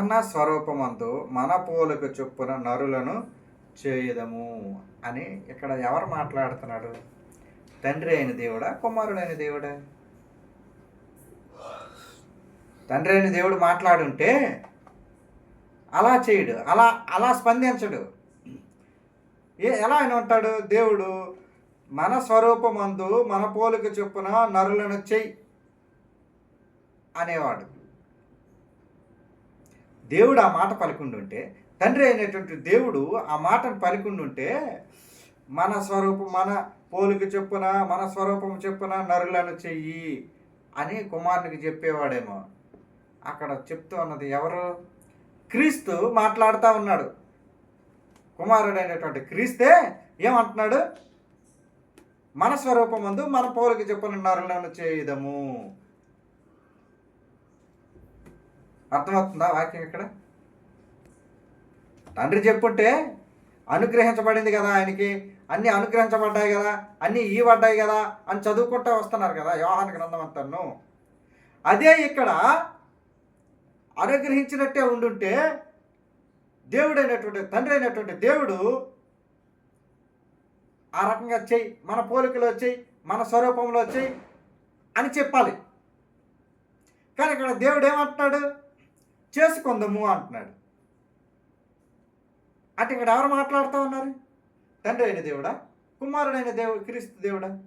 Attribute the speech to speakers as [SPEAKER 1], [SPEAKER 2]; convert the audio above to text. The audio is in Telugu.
[SPEAKER 1] మన స్వరూపమందు మన పోలుకు చొప్పున నరులను చేయదము అని ఇక్కడ ఎవరు మాట్లాడుతున్నాడు? తండ్రి అయిన దేవుడా? కుమారుడైన దేవుడా? తండ్రి అయిన దేవుడు మాట్లాడుంటే అలా చేయడు అలా అలా స్పందించడు. ఏ ఎలా ఆయన ఉంటాడు? దేవుడు మన స్వరూపమందు మన పోలిక చొప్పున నరులను చెయ్యి అనేవాడు. దేవుడు ఆ మాట పలుకుండుంటే తండ్రి అయినటువంటి దేవుడు ఆ మాటను పలుకుండుంటే మన స్వరూపం మన పోలిక చెప్పున మన స్వరూపం చెప్పున నరులను చెయ్యి అని కుమారునికి చెప్పేవాడేమో. అక్కడ చెప్తూ ఉన్నది ఎవరు? క్రీస్తు మాట్లాడుతూ ఉన్నాడు. కుమారుడైనటువంటి క్రీస్తే ఏమంటున్నాడు? మన స్వరూపమందు మన పోలిక చొప్పున నరులను చేయదము. అర్థమవుతుందా వాక్యం ఇక్కడ? తండ్రి చెప్పుంటే అనుగ్రహించబడింది కదా ఆయనకి అన్నీ అనుగ్రహించబడ్డాయి కదా అన్నీ ఇవ్వబడ్డాయి కదా అని చదువుకుంటూ వస్తున్నారు కదా యోహాన గ్రంథం అంతను. అదే ఇక్కడ అనుగ్రహించినట్టే ఉండుంటే దేవుడైనటువంటి తండ్రి అయినటువంటి దేవుడు ఆ రకంగా చెయ్యి మన పోలికలు వచ్చాయి మన స్వరూపంలో వచ్చాయి అని చెప్పాలి. కానీ ఇక్కడ దేవుడు ఏమంటున్నాడు? చేసుకుందాము అంటున్నాడు. అంటే ఇక్కడ ఎవరు మాట్లాడుతూ ఉన్నారు? తండ్రి అయిన దేవుడా? కుమారుడైన దేవుడు క్రీస్తు దేవుడా?